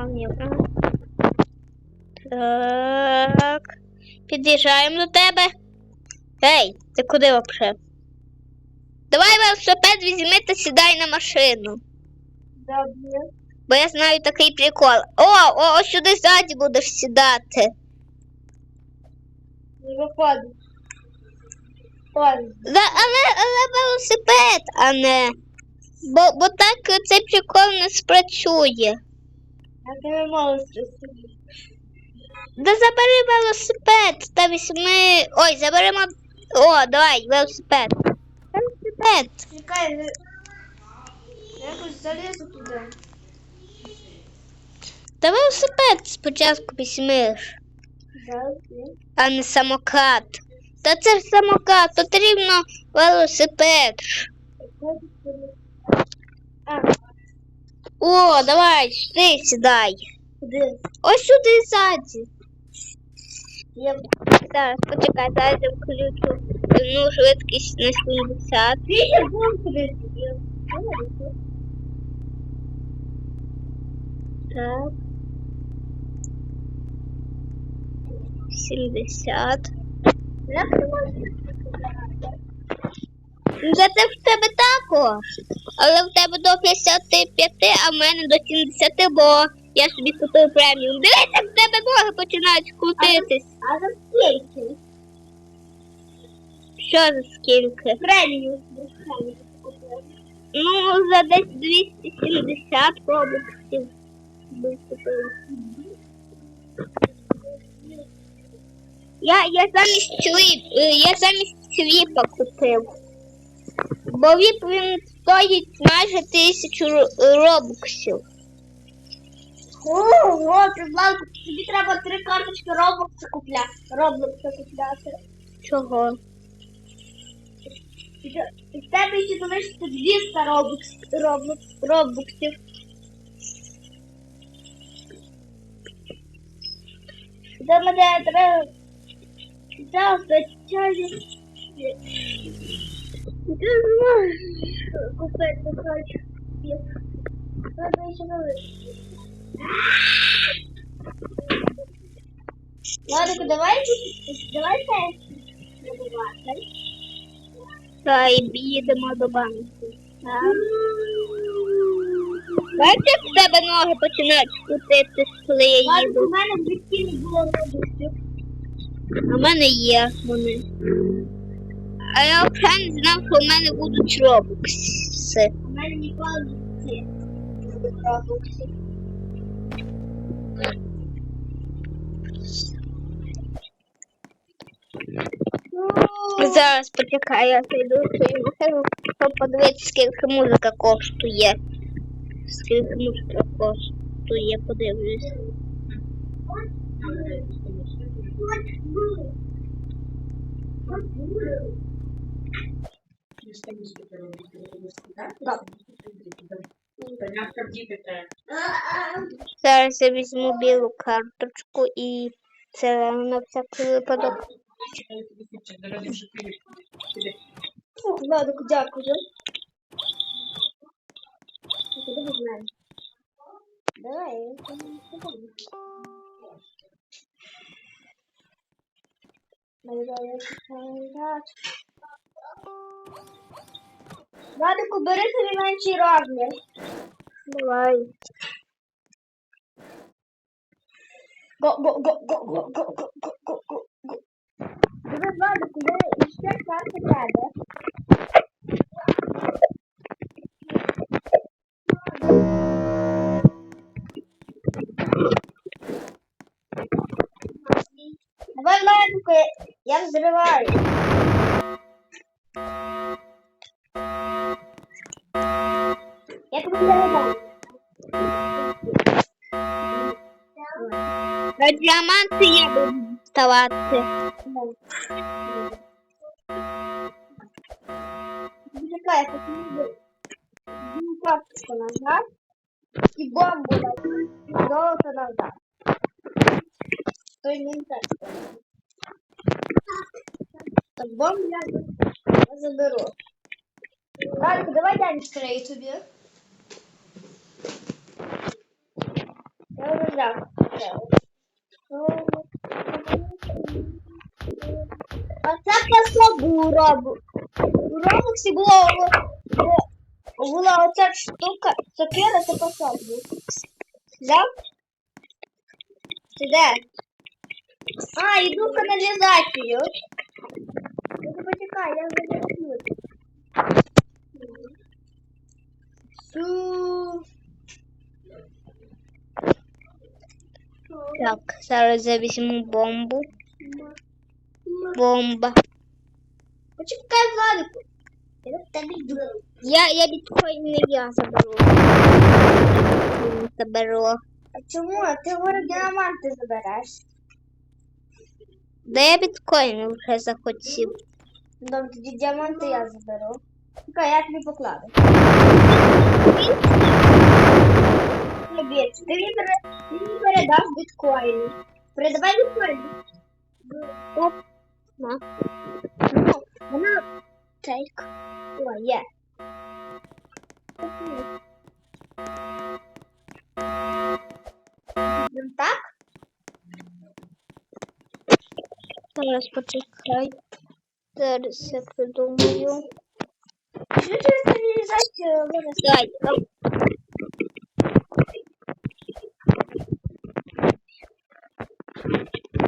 маневра. Так. Під'їжджаємо до тебе. Ей, ти куди взагалі? Давай велосипед візьми та сідай на машину. Добре. Бо я знаю такий прикол. О, о, ось сюди ззаді будеш сідати. Не виходить. Да, але, але велосипед, а не. Бо, бо так цей прикол не спрацює. а ти не можеш собі. Да забери велосипед та візьми. Ой, заберемо. О, давай, велосипед. Велосипед. Чекай. Я якось залізу туди. Та велосипед спочатку візьмеш, а не самокат. Та це ж самокат, потрібно велосипед. А, О, давай, сюди сідай. куди? Ось сюди ззаді. Я Зараз, почекай, зараз я включу ну, швидкість на 70. Вітя вон куди. Так. 70. Як ти можеш? Ну, Зате в тебе також. Але в тебе до 55, а в мене до 70, бо я собі купив преміум. Дивись, як в тебе ноги починають крутитись. А за скільки? Що за скільки? Премію. Ну, за десь 270 робоксів. би. Я, я замість свіп, е, я замість свіпа купив. Бо віп він стоїть майже тисячу ро- робоксів. Ого, ти знав, тобі треба три карточки Роблокса купляти. Роблокса купляти. Чого? І в тебе ще залишиться 200 робокс, робокс, робоксів. До мене треба зараз звичайно. Ти зможеш купити хочу. Треба ще залишити. Ладно, давай, давай тест. Та й їдемо до банку. В тебе ноги починають крутитись, коли я їду. у мене в житті не було робоксів. А в мене є вони. А я взагалі не знав, що в мене будуть робокси. У мене ніколи не житті не. Зараз почекай, я зайду в свою машину, щоб подивитися, скільки музика коштує. Скільки музика коштує, подивлюсь містечки Зараз я візьму білу карточку і це на всякий випадок. Владик, дякую. Давай, я Maybe I should try that скажу. Владику, бери собі менший розмір. Давай. Го, го, го, го, го, го, го, го, го, го, го. Диви, Владику, я ще карти треба. Давай, Владику, я, я взриваю. Діаманти я буду ставати. Чекай, я і бомбу назад. Золото назад. То не бомбу я, заберу. Ладно, давай я відкрию тобі. Я Так. це. А це пособу робу. У Робоксі було, була оця штука, сокира, це пособу. Взяв? Ти де? А, йду в каналізацію. Ну, почекай, я вже. Су. Так, зараз я візьму бомбу. Бомба. Почекай, Владику. Я в тебе йду. Я, я біткоін не я заберу. Заберу. А чому? Ти говорив, діаманти забереш. Де я біткоін вже захотів? Добре, тоді діаманти я заберу. Чекай, я тобі покладу. Бійся, ти мені, передав біткоїни. Передавай біткоїни. Оп. На. Ну, вона тейк. О, є. Так? Зараз почекай. Зараз я придумаю. Що через каналізацію винес? Дай. оп.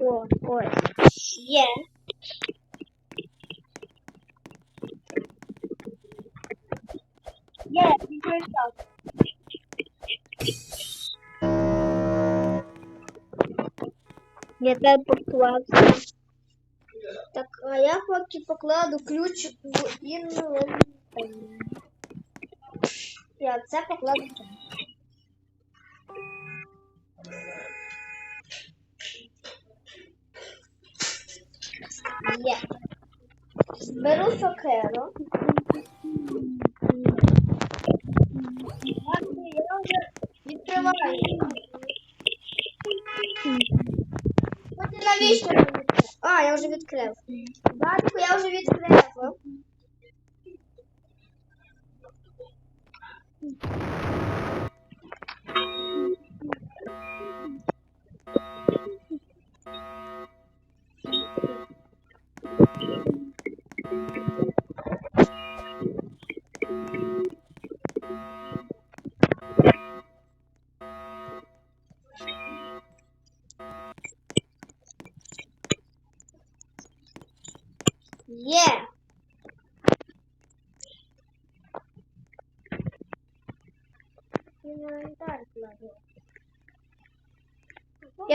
О, ось. Є. Є, він пройшов. Я тебе поклався. Так, а я поки покладу ключ в інвентар. Я це покладу. Тут. Є. Беру сокеру. Ладно, Я вже відкриваю. От навіщо я відкрив? А, я вже відкрив. Батько, я вже відкрив.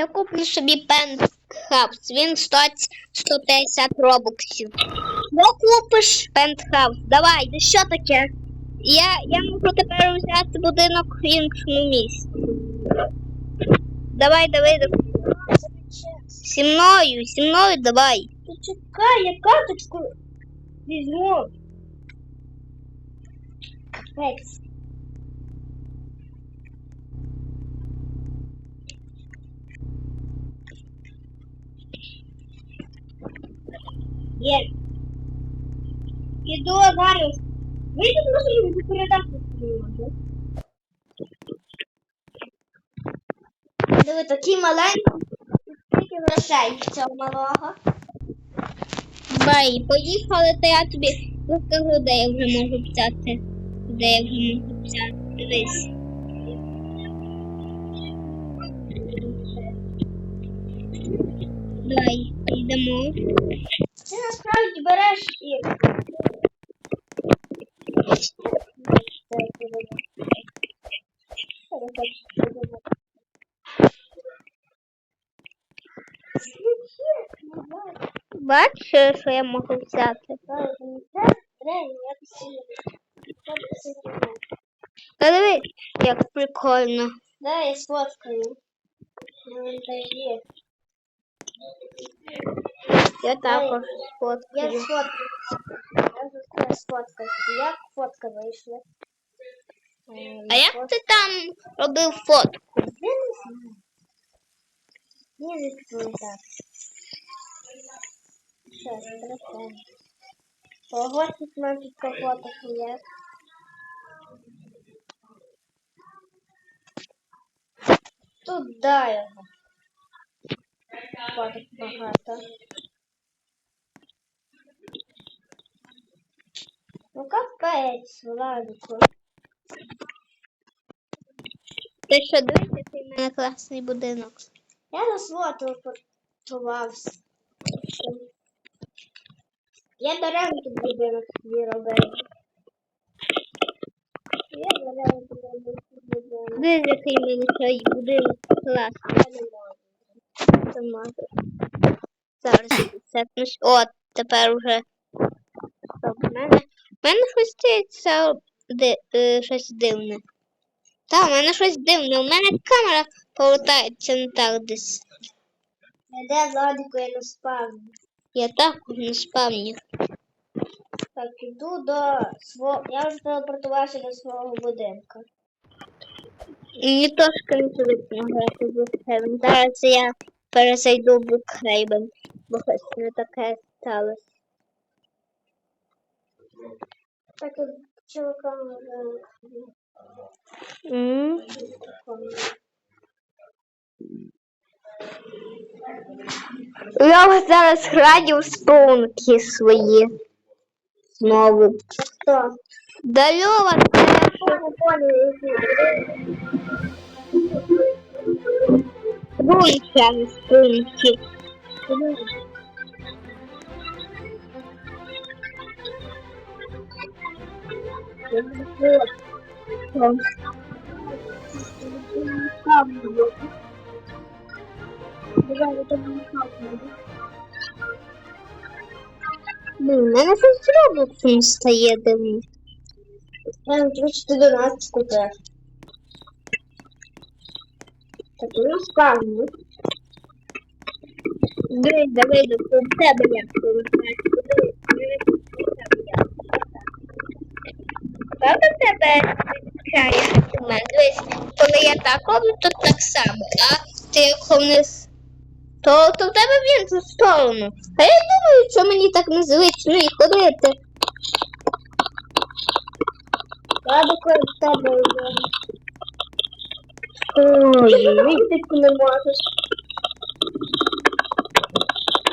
Я куплю собі пентхаус. Він стоїть 150 робоксів. Ну купиш пентхаус. Давай, де що таке? Я, я можу тепер взяти будинок в іншому місці. Давай, давай, давай. Зі мною, зі мною давай. Почекай, я карточку візьму. Капець. Є. Іду зараз. Вийди з машини, передати можу. Диви, такі маленькі. Скільки грошей в цього малого. Давай, поїхали, то я тобі розкажу, де я вже можу взяти. Де я вже можу взяти. Дивись. Давай, йдемо. Насправді береш і. Бачиш, що я можу взяти? Та дивись, як прикольно. Да, я сфоткаю. Ну. Я також Я сфоткаю. сфоткаю. Я сфоткаю. Як фотка вийшла? А як ти там робив фотку? Я не знаю. Не відкрою так. Сейчас, телефон. Ого, тут мене тут фото є. Тут туди його. Хватить багато. Ну капець, Владику. Ти що дивишся, який в мене класний будинок. Я на свого телепортувався. Я даремно тут будинок собі робив. Я даремно тут будинок. Дивись, який мене цей будинок класний. Я не можу. Ти можеш. Зараз сетнусь. От, тепер уже. Мене, щось стається ди, е, щось дивне. Та, в мене щось дивне. У мене камера повертається не так десь. Де Владику я не спавню. Я так не спавню. Так, іду до свого. Я вже телепортувався до свого будинку. Мені трошки не звично грати в Букхейвен. Зараз я перезайду в Букхейвен, бо щось не таке сталося. Так, тут чувакам вже. М. Я ось зараз граю в спонки свої. Знову. Хто? Да Льова, це Я не понял, який. Рунча на спонки. Блін, у мене щось Роблоксом стає дивно. Я на до нас купив. Так, ну спавню. Дивись, давай до в тебе як повертаєш. Подивись, дивись, в тебе як. Правда в тебе у мене? Дивись, коли я так роблю, то так само, а ти як вниз, то, то в тебе в іншу сторону. А я думаю, що мені так незвично і ходити. Ладно, коли в тебе йде. Ой, Ти не можеш.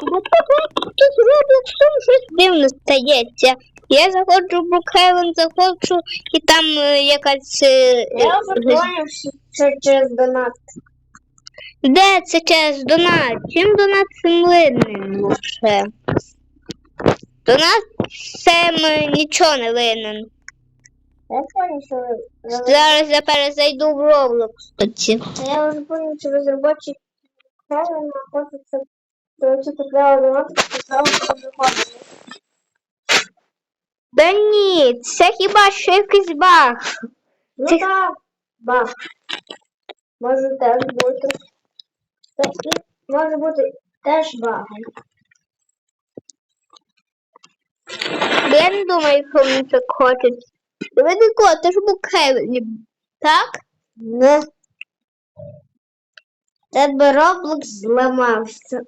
Бо тут Роблоксом щось дивно стається. Я заходжу в Брукхевен, заходжу, і там е, якась. е, Я е, що це через донат. Де це через донат? Чим донат цим винен лише? Донат цим е, нічого не винен. Я поняв, що ви Зараз я перезайду в Roblox. тоді. Я вже поняв, що розробочик правильно хочеться коротше купляла донат, сказав, що виходить. Да ні, це хіба що якийсь баг. Ну Ти- так, бах. Може теж бути. Так, і може бути теж. Бо я не думаю, що вони так хочуть. Ведико, ти ж був Кевін, так? Не. Тебе Роблокс зламався.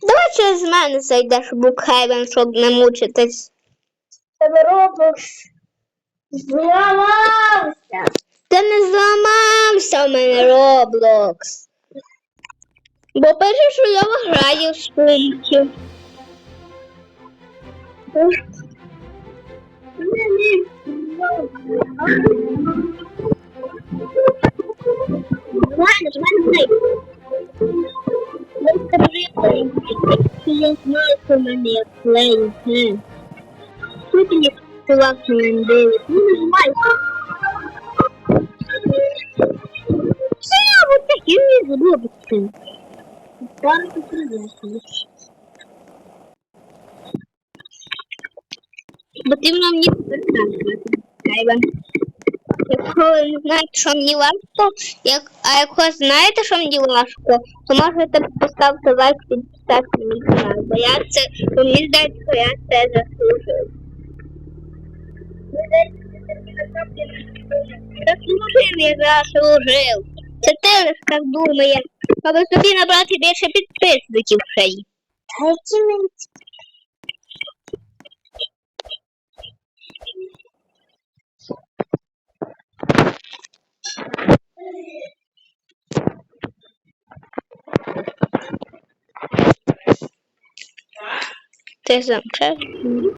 Давай через мене зайдеш в Букхейвен, щоб не мучитись. Тебе Роблокс зламався. Та не зламався в мене Роблокс. Бо пише, що я граю в спунків. Ладно, ж Ну, скажи, я знаю, що мене є плей. Що ти мені чувак на мене дивиться? Ну, нажимай. Все, вот такі не зробиться. Зараз ти придеш. Потрібно мені переказувати. Айван. Якщо знаєте, що мені важко, як, а якщо знаєте, що мені важко, то можете поставити лайк і підписати мій канал. Бо я це, мені здається, що я це заслужив. Це ти лише так думає. Аби собі набрати більше підписників ще й. Та які мені Ти замчав?